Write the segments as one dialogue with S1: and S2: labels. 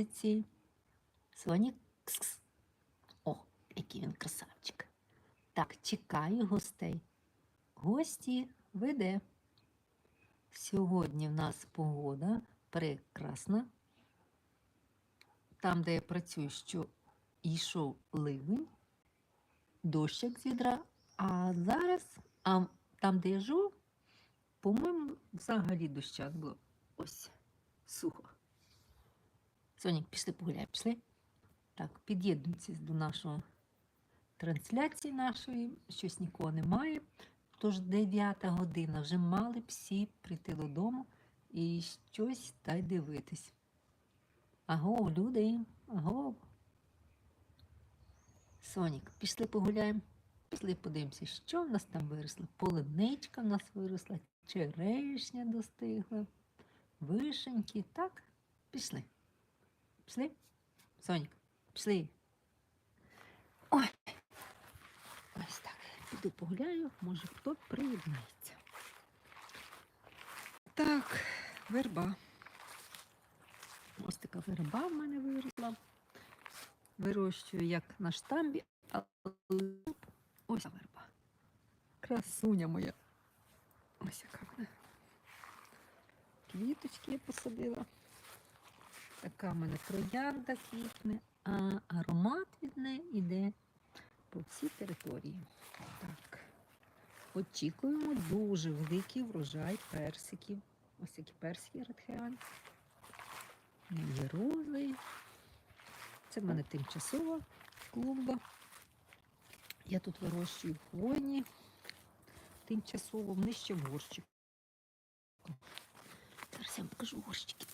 S1: вулиці. Кс-кс. О, який він красавчик. Так, чекаю гостей. Гості веде. Сьогодні в нас погода прекрасна. Там, де я працюю, що йшов ливень, дощик з відра, а зараз, а там, де я живу, по-моєму, взагалі доща було. Ось, сухо. Сонік, пішли погуляємо, пішли. Так, під'єднуйтесь до нашої трансляції нашої, щось нікого немає. Тож 9 година вже мали б всі прийти додому і щось та й дивитись. Аго, люди, аго. Сонік, пішли погуляємо, пішли подивимося, що в нас там виросло. Полиничка в нас виросла, черешня достигла, вишеньки. Так, пішли. Пішли? Сонік, пішли. Ой. Ось так. Піду погуляю, може хто приєднається. Так, верба. Ось така верба в мене виросла. Вирощую як на штамбі, але ось верба. Красуня моя. Ось яка вона. Квіточки я посадила. Така в мене троянда квітне, а аромат від неї йде по всій території. Так. Очікуємо дуже великий врожай персиків. Ось такі персики редхеан. Є рози. Це в мене тимчасова клумба. Я тут вирощую хвойні тимчасово, вони ще в горщику. Зараз я вам покажу горщики.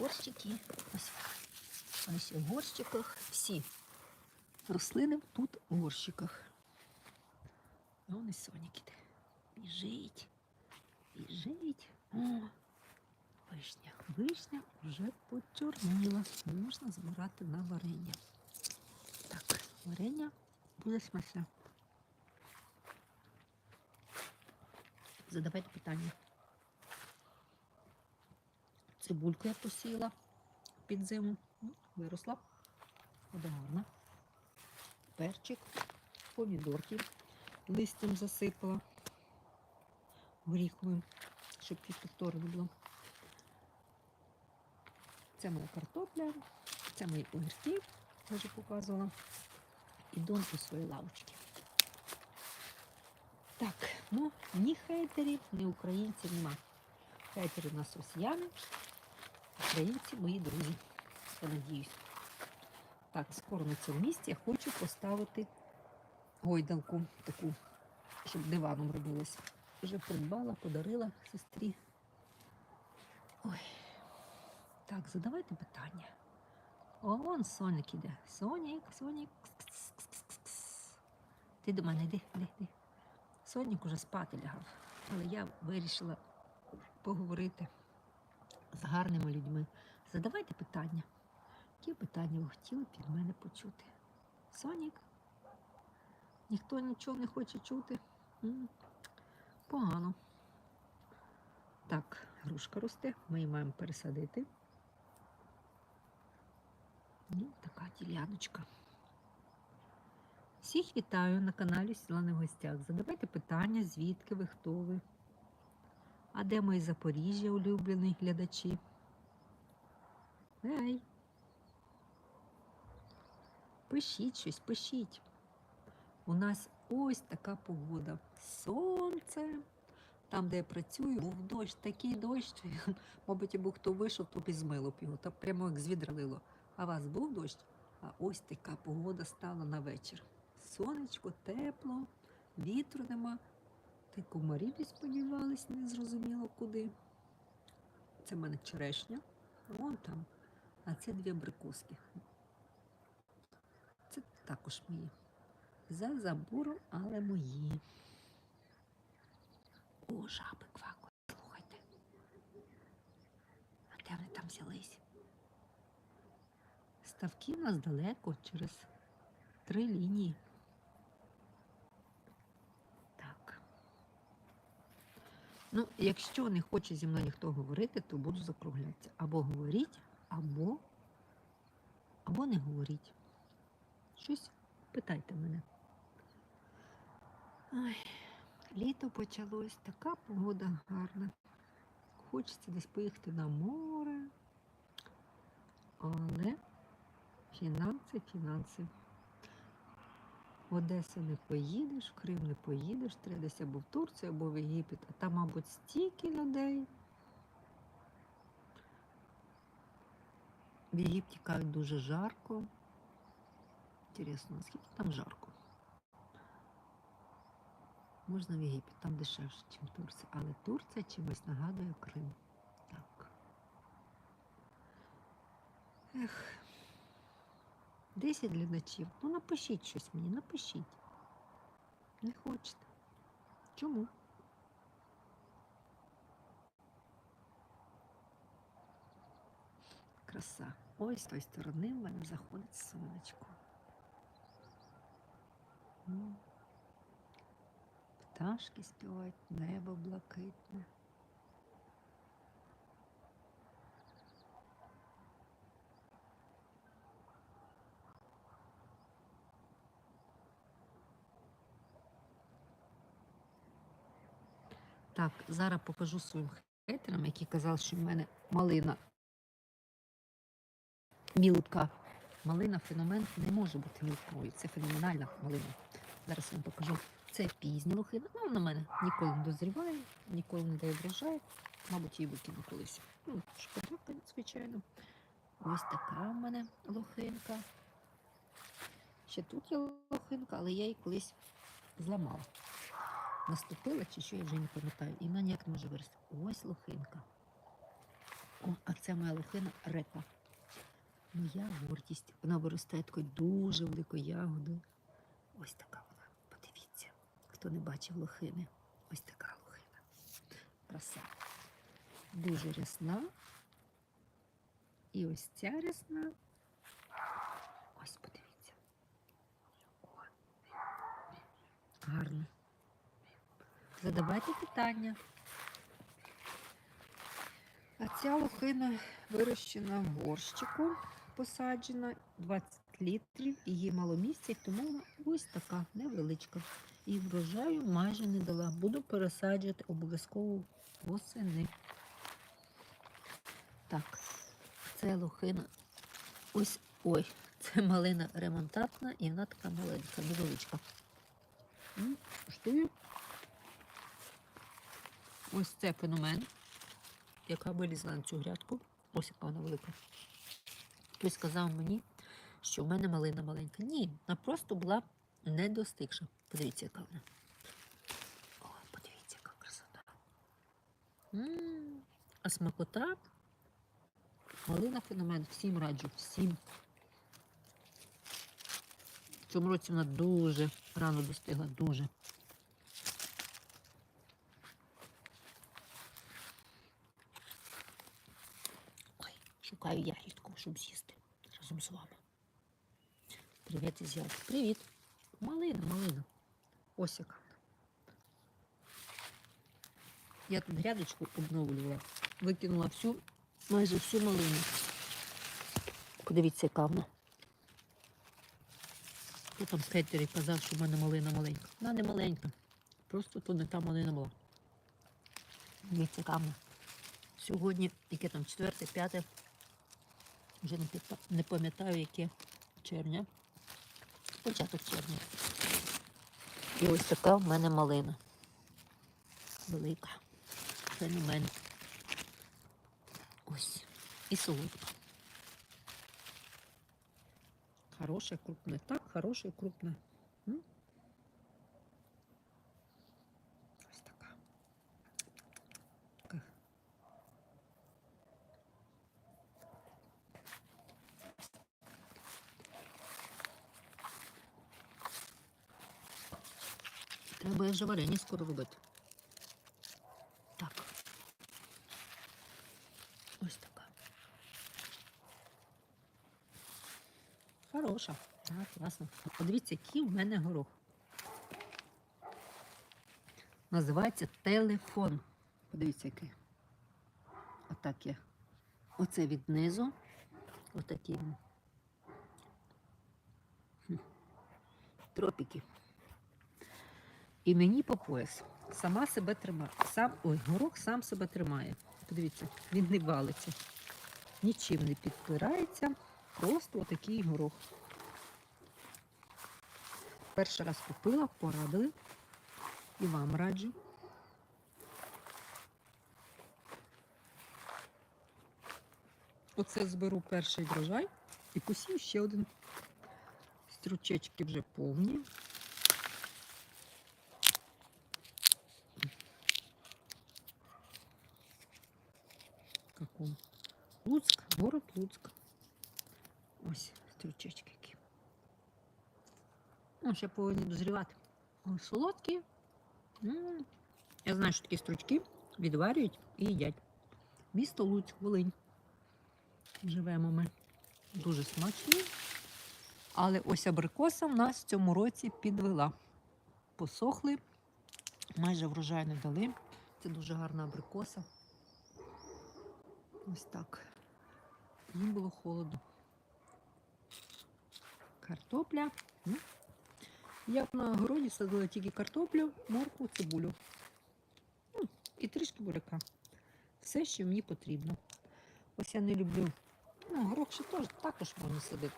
S1: Горщики. Ось вони ще в горщиках. Всі рослини тут в горщиках. Вон і сонік іде. Біжить. Біжить. О, вишня. Вишня вже почорніла. Можна збирати на варення. Так, варення буде смачне. Задавайте питання. Цибульку я посіяла під зиму. Ну, Виросла. Буде гарна. Перчик, помідорки листям засипала горіховим, щоб фітофтори не було. Це моя картопля, це мої огірки, я вже показувала. І дон свої лавочки. Так, ну, ні хейтерів, ні українців нема. Хейтери у нас росіяни, українці мої друзі. Я надіюсь. Так, скоро на цьому місці я хочу поставити гойдалку таку, щоб диваном робилась. Вже придбала, подарила сестрі. Ой. Так, задавайте питання. О, вон Сонік іде. Сонік, Сонік. Ти до мене йди, йди, йди. Сонік уже спати лягав, але я вирішила поговорити з гарними людьми. Задавайте питання. Які питання ви хотіли б від мене почути? Сонік? Ніхто нічого не хоче чути. Погано. Так, грушка росте, ми її маємо пересадити. Ну, така діляночка. Всіх вітаю на каналі Сілани в гостях. Задавайте питання, звідки ви, хто ви. А де мої Запоріжжя, улюблені глядачі? Ей! Пишіть щось, пишіть. У нас ось така погода. Сонце. Там, де я працюю, був дощ, такий дощ. Мабуть, або хто вийшов, то і б його. Та прямо як з лило. А у вас був дощ? А ось така погода стала на вечір. Сонечко, тепло, вітру нема. Й комарі десь сподівались, не зрозуміло куди. Це в мене черешня. Вон там. А це дві абрикоски. Це також мої. За забором, але мої. О, жаби квакають, слухайте. А де вони там взялись? Ставки в нас далеко через три лінії. Так. Ну, якщо не хоче зі мною ніхто говорити, то буду закруглятися. Або говоріть, або або не говоріть. Щось питайте мене. Ой, літо почалось, така погода гарна. Хочеться десь поїхати на море. Але фінанси, фінанси. В Одесу не поїдеш, в Крим не поїдеш, треба десь або в Турцію, або в Єгипет. А там, мабуть, стільки людей. В Єгипті кажуть дуже жарко. Інтересно, наскільки там жарко? Можна в Єгипет, там дешевше, ніж Турція. Але Турція чимось нагадує Крим. Так. Ех. 10 глядачів. Ну напишіть щось мені, напишіть. Не хочете. Чому? Краса. Ось з тої сторони в мене заходить сонечко. Пташки співають, небо блакитне. Так, зараз покажу своїм хейтерам, які казали, що в мене малина мілка. Малина феномен не може бути мілкою. Це феноменальна малина. Зараз вам покажу. Це пізня лохина. Ну, вона мене ніколи не дозріває, ніколи не дає врожаю. Мабуть, її викину колись. Ну, шкода, звичайно. Ось така в мене лохинка. Ще тут є лохинка, але я її колись зламала. Наступила чи що, я вже не пам'ятаю. І вона ніяк може вирости. Ось лохинка. О, а це моя лохина репа. Моя гордість. Вона виростає такою дуже великою ягодою. Ось така вона. Подивіться, хто не бачив лохини. Ось така лохина. Краса. Дуже рясна. І ось ця рясна. Ось подивіться. Гарно. Задавайте питання. А ця лохина вирощена в горщику, посаджена 20 літрів, її мало місця, тому вона ось така невеличка. І врожаю майже не дала. Буду пересаджувати обов'язково восени. Так, це лохина. Ось ой, це малина ремонтатна і вона така маленька, невеличка. М, Куштую. Ось це феномен, яка вилізла на цю грядку. Ось яка вона велика. Хтось сказав мені, що в мене малина маленька. Ні, вона просто була не достигша. Подивіться, яка вона. О, подивіться, яка красота. М, А смакота. Малина феномен. Всім раджу, всім. В цьому році вона дуже рано достигла, дуже. Шукаю ягідку, щоб з'їсти разом з вами. Привіт із Ялти. Привіт. Малина, малина. Ось яка. Я тут грядочку обновлювала. Викинула всю, майже всю малину. Подивіться, яка вона. Хто там хейтерів казав, що в мене малина маленька. Вона не маленька. Просто то не та малина була. Дивіться, яка вона. Сьогодні, яке там четверте, п'яте, вже не, пам'ятаю, яке червня. Початок червня. І ось така в мене малина. Велика. Феномен. Ось. І солодка. Хорошая, крупная. Так, хорошая, крупная. але вже варення скоро робити. Так. Ось така. Хороша. Так, класно. Подивіться, який в мене горох. Називається телефон. Подивіться, який. Отак є. Оце віднизу. Отакі. Тропіки. І мені по пояс. Сама себе тримає. Сам, ой, горох сам себе тримає. Подивіться, він не валиться. Нічим не підпирається. Просто отакий горох. Перший раз купила, порадили. І вам раджу. Оце зберу перший врожай і посію ще один. Стручечки вже повні. Каком? Луцьк, город Луцьк. Ось стручечки які. Ну, ще повинні дозрівати. Ой, солодкі. М. Я знаю, що такі стручки відварюють і їдять. Місто Луцьк, Волинь. Живемо ми. Дуже смачні. Але ось абрикоса в нас в цьому році підвела. Посохли, майже врожай не дали. Це дуже гарна абрикоса. Ось так. Їм було холодно. Картопля. Ну, Я на городі садила тільки картоплю, моркву, цибулю. Ну, і трішки буряка. Все, що мені потрібно. Ось я не люблю. Ну, горох ще теж також можна садити.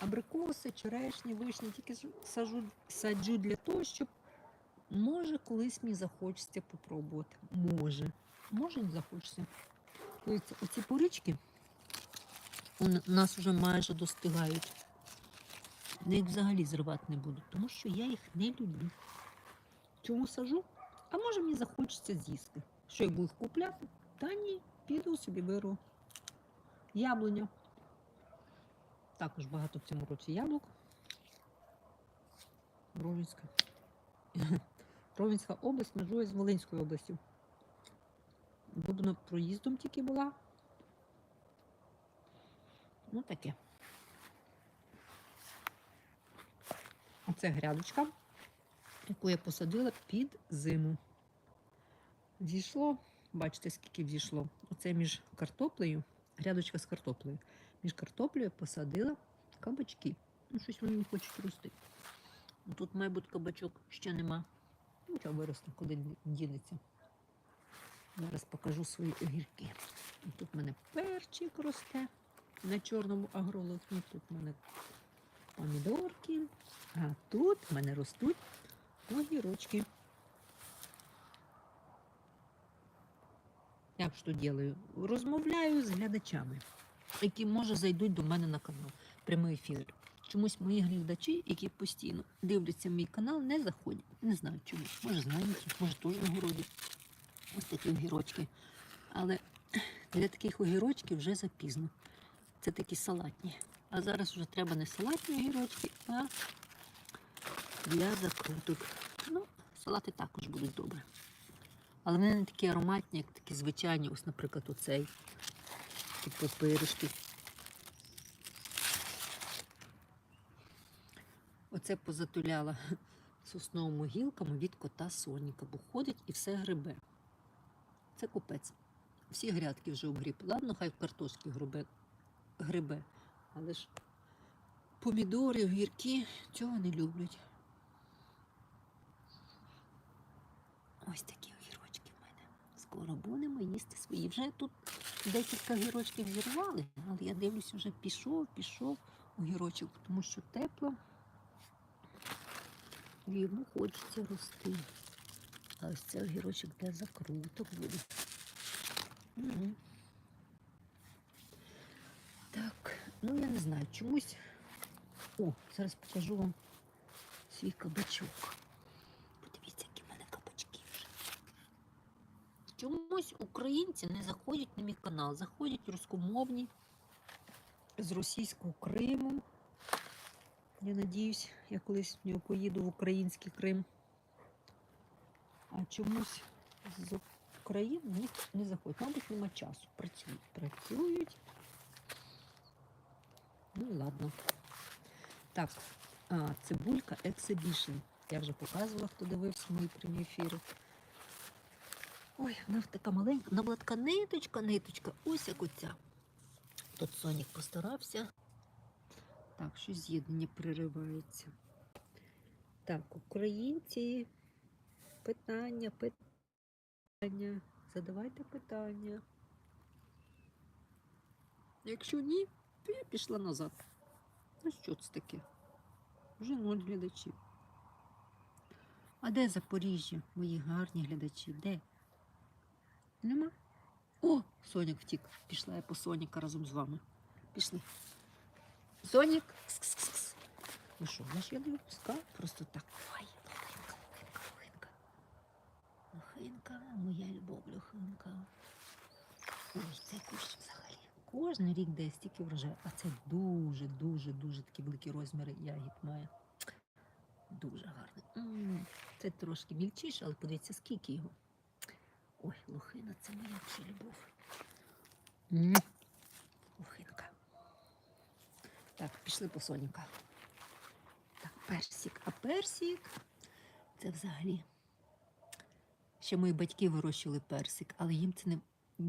S1: Абрикоси, черешні, вишні, тільки саджу, саджу для того, щоб може колись мені захочеться попробувати. Може. Може не захочеться. Оці порічки нас вже майже достигають. Їх взагалі зривати не буду, тому що я їх не люблю. Чому сажу? А може мені захочеться з'їсти. Що я буду їх купляти? Та ні, піду собі беру. Яблуня. Також багато в цьому році яблук. Ровенська. Ровенська область межує з Волинською областю. Дубно проїздом тільки була. Ну таке. Оце грядочка, яку я посадила під зиму. Зійшло, бачите, скільки взійшло. Оце між картоплею, грядочка з картоплею. Між картоплею посадила кабачки. Ну, щось вони не хочуть рости. Ну, Тут, мабуть, кабачок ще нема. Ну, що виросте, куди дінеться. Зараз покажу свої огірки. Тут в мене перчик росте на чорному агролотні. Тут в мене помідорки. А тут в мене ростуть огірочки. Як що ділаю? Розмовляю з глядачами, які, може, зайдуть до мене на канал. Прямий ефір. Чомусь мої глядачі, які постійно дивляться мій канал, не заходять. Не знаю чому. Може, знають, може теж на городі. Ось такі огірочки. Але для таких огірочків вже запізно. Це такі салатні. А зараз вже треба не салатні огірочки, а для закруток. Ну, салати також будуть добре. Але вони не такі ароматні, як такі звичайні, ось, наприклад, оцей. Такі пиріжки. Оце позатуляла сосновими гілками від кота Соніка, бо ходить і все грибе. Це купець. Всі грядки вже обгріб. Ладно, хай картошки грибе, грибе. Але ж помідори, огірки цього не люблять. Ось такі огірочки в мене. Скоро будемо їсти свої. Вже тут декілька огірочків зірвали, але я дивлюся, вже пішов, пішов огірочок, тому що тепло. Йому хочеться рости. А ось це огірочок для закруток буде. Мгм. Так, ну я не знаю, чомусь. О, зараз покажу вам свій кабачок. Подивіться, які в мене кабачки вже. Чомусь українці не заходять на мій канал, заходять рускомовні з російського Криму. Я надіюсь, я колись в нього поїду в український Крим. А чомусь з України не заходить. Мабуть, нема часу. Працюють. Працюють. Ну, ладно. Так, а, цибулька Exhibition. Я вже показувала, хто дивився мої прямі ефіри. Ой, вона така маленька, вона була така ниточка, ниточка, ось як оця. Тут Сонік постарався. Так, щось з'єднання приривається. Так, українці, питання, питання. Задавайте питання. Якщо ні, то я пішла назад. Ну що це таке? Вже ноль глядачів. А де Запоріжжя, мої гарні глядачі? Де? Нема? О, Сонік втік. Пішла я по Соніка разом з вами. Пішли. Сонік. Кс-кс-кс. Ну що, я не випускаю просто так. Ой, лохинка, лохинка, лохинка. Лохинка, моя любов, лохинка. Ой, цей кущ взагалі. Кожен рік дає стільки врожаю, а це дуже, дуже, дуже такі великі розміри ягід має. Дуже гарний. М, Це трошки мільчіше, але подивіться, скільки його. Ой, лохина, це моя вже любов. М, Лохинка. Так, пішли по соняка. Так, персик. А персик це взагалі. Ще мої батьки вирощували персик, але їм це не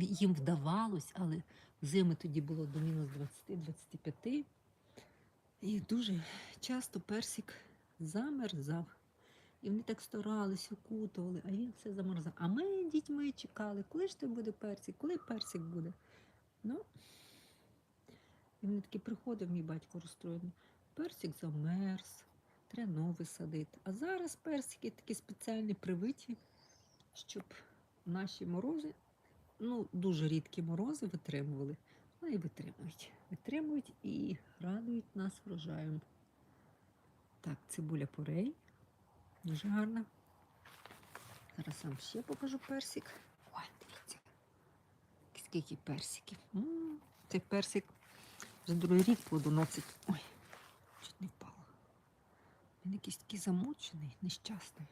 S1: їм вдавалось, але зими тоді було до мінус 20-25. І дуже часто персик замерзав. І вони так старались, окутували, а він все замерзав. А ми дітьми чекали, коли ж ти буде персик, коли персик буде. Ну, і він такий приходив, мій батько розстроєний. Персик замерз, треба новий садити. А зараз персики такі спеціальні привиті, щоб наші морози, ну, дуже рідкі морози витримували. Ну і витримують. Витримують і радують нас врожаєм. Так, цибуля порей. Дуже гарна. Зараз вам ще покажу персик. Ой, дивіться. Скільки персиків. М, Цей персик вже другий рік плодоносить. Ой, чуть не впала. Він якийсь такий замучений, нещасний.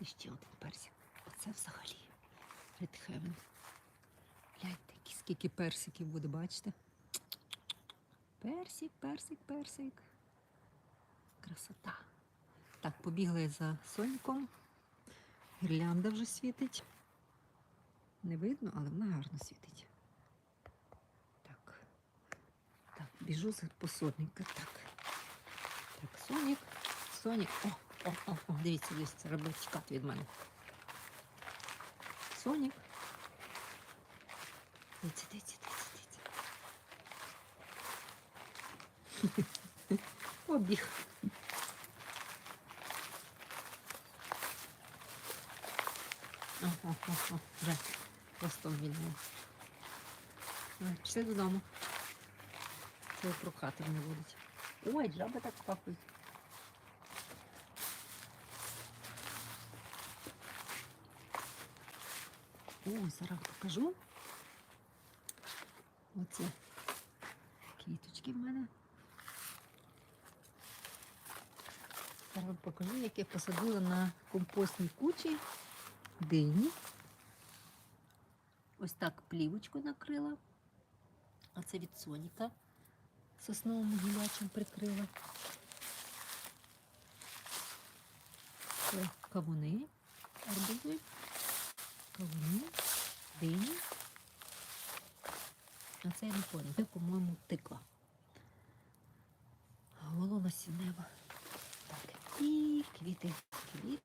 S1: І ще один персик. Оце взагалі. Red Heaven. Гляньте, скільки персиків буде, бачите? Персик, персик, персик. Красота. Так, побігла я за соньком. Гірлянда вже світить. Не видно, але вона гарно світить. Так. Так, біжу за посольника. Так. Так, Сонік. Сонік. О, о, о, о, дивіться, дивіться, треба втікати від мене. Сонік. Дивіться, дивіться, дивіться, дивіться. Побіг. О, о, о, о, вже хвостом вільнув. Давай, Пішли додому. Це прохати мене будуть. Ой, жаби так капають. О, зараз покажу. Оце квіточки в мене. Зараз вам покажу, як я посадила на компостній кучі дині. Ось так плівочку накрила. А це від соніка сосновим гілячим прикрила. Це кавуни, арбузи, кавуни, дині. А це я не пам'ятаю, це, по-моєму, тиква. Голова сінева. Так, і квіти. Квіти.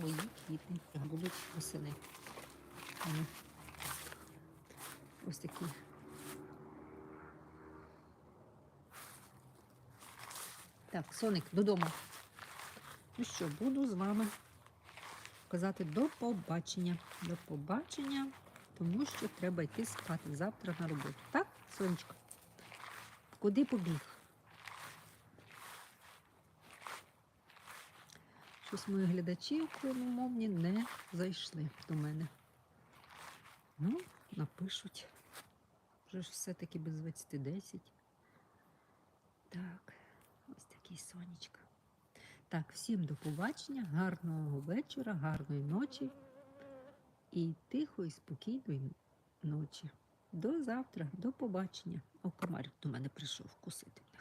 S1: Мої квіти будуть восени. Ось такі. Так, соник, додому. Ну що, буду з вами казати до побачення. До побачення, тому що треба йти спати завтра на роботу. Так, сонечко? Куди побіг? Щось мої глядачі україномовні не зайшли до мене. Ну, напишуть. Вже ж все-таки без 20.10. Так, ось такий сонечко. Так, всім до побачення, гарного вечора, гарної ночі і тихої, спокійної ночі. До завтра, до побачення. О, комар до мене прийшов вкусити.